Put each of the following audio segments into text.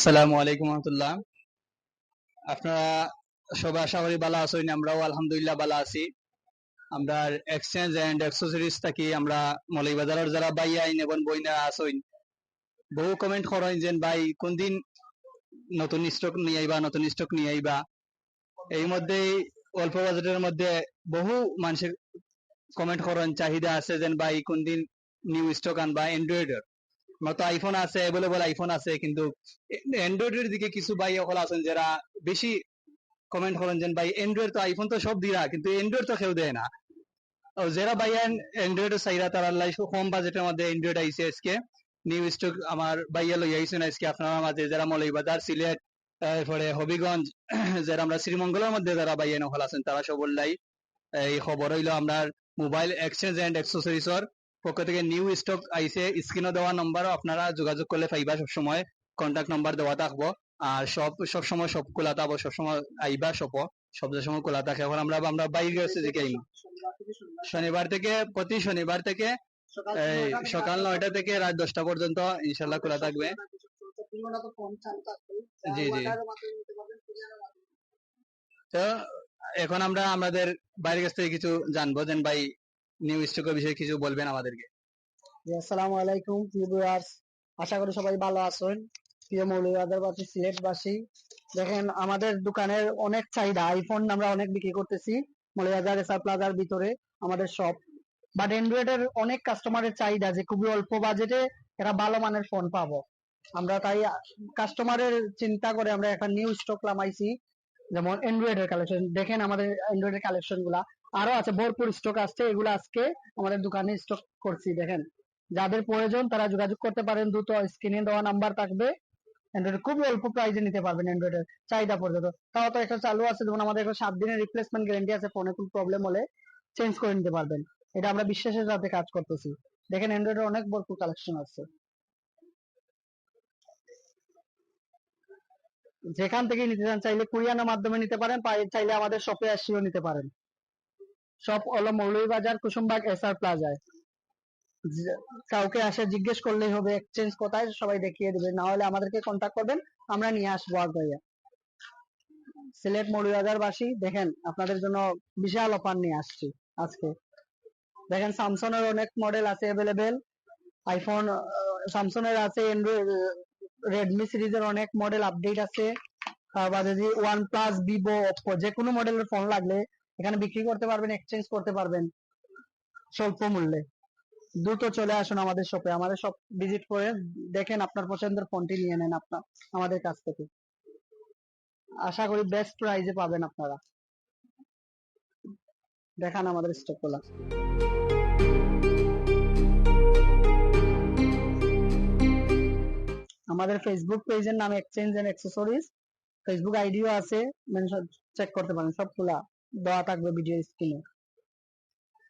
আসসালামু আলাইকুম রহমতুল্লাহ। আপনারা সবাই আশা করি ভালো আছেন, আমরাও আলহামদুলিল্লাহ ভালো আছি। আমরা এক্সচেঞ্জ এন্ড অ্যাক্সেসরিজ থাকি, আমরা মৌলিবাজারের যারা বাই আইন এবং বইনা আছেন, বহু কমেন্ট করেন যে, ভাই, কোন দিন নতুন স্টক নিয়ে আইবা, নতুন স্টক নিয়ে আইবা? এই মধ্যে, অল্প বাজেটের মধ্যে বহু মানুষের কমেন্ট করেন, চাহিদা আছে যে, ভাই, কোন দিন নিউ স্টক আনবা অ্যান্ড্রয়েডের তো আইফোন আছে অ্যাভেলেবল আইফোন আছে, কিন্তু অ্যান্ড্রয়েডের দিকে কিছু ভাই সকল আছেন যারা বেশি কমেন্ট করেন যে ভাই অ্যান্ড্রয়েড তো আইফোন তো সব দিরা, কিন্তু অ্যান্ড্রয়েড তো কেউ দেয় না। যারা ভাই অ্যান্ড্রয়েড চাইরা তারা লাই কম বাজেটের মধ্যে অ্যান্ড্রয়েড আইছে আজকে। নিউ স্টক আমার ভাইয়া লই আইছেন আজকে আপনার মাঝে, যারা মৌলিবাজার সিলেট, তারপরে হবিগঞ্জ, যারা আমরা শ্রীমঙ্গলের মধ্যে যারা ভাইয়া নকল আছেন, তারা সব লাই এই খবর হইল আপনার মোবাইল এক্সচেঞ্জ এন্ড অ্যাক্সেসরিজর পক্ষ থেকে নিউ স্টক আইছে স্ক্রিনে দেওয়া নম্বরও আপনারা যোগাযোগ করলে পাইবা সবসময়। কন্টাক্ট নাম্বার দেওয়া থাকব। আর সব সব সময় সব খোলা থাকব সবসময় আইবা সব সব সময় খোলা থাকে এখন আমরা আমরা বাইরে গেছে যে শনিবার থেকে প্রতি শনিবার থেকে সকাল নয়টা থেকে রাত দশটা পর্যন্ত ইনশাল্লাহ খোলা থাকবে। জি, জি। তো এখন আমরা আমাদের বাইরের কাছ থেকে কিছু জানব দেন ভাই নিউ স্টকের বিষয়ে কিছু বলবেন আমাদেরকে? আসসালামু আলাইকুম, প্রিয় ভিউয়ার্স আশা করি সবাই ভালো আছেন। প্রিয় মৌলভীবাজারবাসী সিলেটবাসী, দেখেন, আমাদের দোকানের অনেক চাহিদা। আইফোন আমরা অনেক বিক্রি করতেছি মৌলভীবাজার এসআর প্লাজার ভিতরে আমাদের শপ বাট অ্যান্ড্রয়েডের অনেক কাস্টমারের চাহিদা যে খুবই অল্প বাজেটে এরা ভালো মানের ফোন পাবো। আমরা তাই কাস্টমারের চিন্তা করে আমরা একটা নিউ স্টক নামাইছি যেমন অ্যান্ড্রয়েডের কালেকশন দেখেন, আমাদের অ্যান্ড্রয়েডের কালেকশনগুলা আরও আছে, ভরপুর স্টক আসছে, এগুলো আজকে আমাদের দোকানে স্টক করছি, দেখেন। যাদের প্রয়োজন তারা যোগাযোগ করতে পারেন, দ্রুত স্ক্রিনে দেওয়া নাম্বার থাকবে। অ্যান্ড্রয়েড খুবই অল্প প্রাইসে নিতে পারবেন অ্যান্ড্রয়েডের চাহিদা পর্যন্ত। তাও তো একটা চালু আছে, যেমন আমাদের একটা সাত দিনের রিপ্লেসমেন্ট গ্যারেন্টি আছে ফোনে কোনো প্রবলেম হলে চেঞ্জ করে নিতে পারবেন। এটা আমরা বিশ্বাসের সাথে কাজ করতেছি। দেখেন অ্যান্ড্রয়েডের অনেক ভরপুর কালেকশন আছে। যেখান থেকে নিতে চান, চাইলে কুরিয়ানের মাধ্যমে নিতে পারেন চাইলে আমাদের শপে আসিও নিতে পারেন। শপ হলো মৌলভীবাজার, কুসুমবাগ এসআর প্লাজায় যে- কাউকে আসে জিজ্ঞেস করলেই হবে এক্সচেঞ্জ কোথায়, সবাই দেখিয়ে দেবে। না হলে আমাদেরকে কন্ট্যাক্ট করবেন, আমরা নিয়ে আসব আগ্রহে। সিলেট মৌলভীবাজার বাসী দেখেন, আপনাদের জন্য বিশাল অফার নিয়ে আসছি আজকে। দেখেন স্যামসং এর অনেক মডেল আছে অ্যাভেলেবেল আইফোন এর আছে রেডমি সিরিজের অনেক মডেল আপডেট আছে। তারপর যদি ওয়ান প্লাস ভিভো ওপো যে কোনো মডেলের ফোন লাগলে এখানে বিক্রি করতে পারবেন এক্সচেঞ্জ করতে পারবেন স্বল্প মূল্যে। দ্রুত চলে আসুন আমাদের শপে আমাদের শপ ভিজিট করে দেখেন আপনার পছন্দের ফোনটি নিয়ে নেন আপনার, আমাদের কাছ থেকে। আশা করি বেস্ট প্রাইজে পাবেন আপনারা। দেখান আমাদের স্টকগুলা। আমাদের ফেসবুক পেজের নাম এক্সচেঞ্জ এন্ড অ্যাক্সেসরিজ ফেসবুক আইডিও আছে চেক করতে পারেন, সব খোলা। দেওয়া থাকবে ভিডিও স্ক্রিনে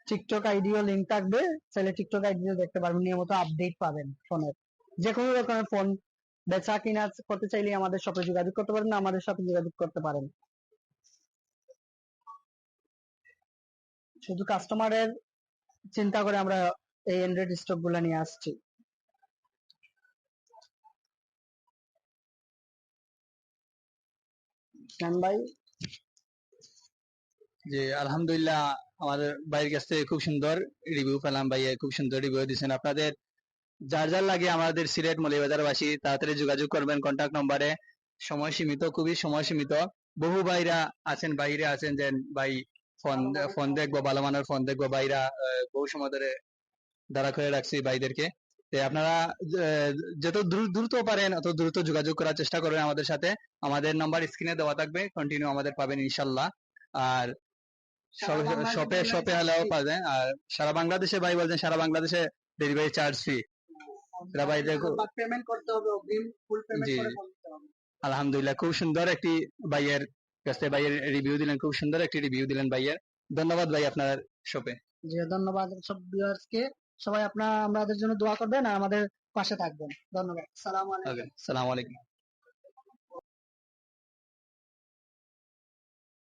টিকটক আইডিও লিংক থাকবে, চাইলে টিকটক আইডিও দেখতে পারবেন, নিয়মিত আপডেট পাবেন ফোনের যে কোনো রকমের ফোন বেচা কিনা করতে চাইলে আমাদের সাথে যোগাযোগ করতে পারেন, আমাদের সাথে যোগাযোগ করতে পারেন। শুধু কাস্টমারের চিন্তা করে আমরা এই অ্যান্ড্রয়েড স্টকগুলা নিয়ে আসছি। ভাই জি আলহামদুলিল্লাহ আমাদের বাইরের কাছ থেকে খুব সুন্দর রিভিউ পেলাম ভাইয়া খুব সুন্দর রিভিউ দিচ্ছেন আপনাদের যার যার লাগে আমাদের সিলেট মলিবাজারবাসী তাড়াতাড়ি যোগাযোগ করবেন কন্টাক্ট নম্বরে সময় সীমিত খুবই সময় সীমিত। বহু ভাইরা আছেন বাইরে আছেন যে ভাই ফোন ফোন দেখব ভালো মানের ফোন দেখব ভাইরা বহু সময় ধরে দাঁড়া করে রাখছি ভাইদেরকে। তো আপনারা যত দ্রু- দ্রুত পারেন অত দ্রুত যোগাযোগ করার চেষ্টা করবেন আমাদের সাথে। আমাদের নাম্বার স্ক্রিনে দেওয়া থাকবে কন্টিনিউ আমাদের পাবেন ইনশাল্লাহ। আর শপে শপে হলেও পাওয়া যায় আর সারা বাংলাদেশে ভাই বলছেন সারা বাংলাদেশে ডেলিভারি চার্জ ফ্রি এরা ভাই দেখো পেমেন্ট করতে হবে অগ্রিম ফুল পেমেন্ট করে। হবে। আলহামদুলিল্লাহ খুব সুন্দর একটি ভাইয়ের কাছে ভাইয়ের রিভিউ দিলেন খুব সুন্দর একটি রিভিউ দিলেন ভাইয়ের। ধন্যবাদ ভাই আপনার শপে জি ধন্যবাদ সব ভিউয়ার্স কে সবাই আপনারা আমাদের জন্য দোয়া করবেন আর আমাদের পাশে থাকবেন। ধন্যবাদ। সালাম আলাইকুম। সালাম আলাইকুম।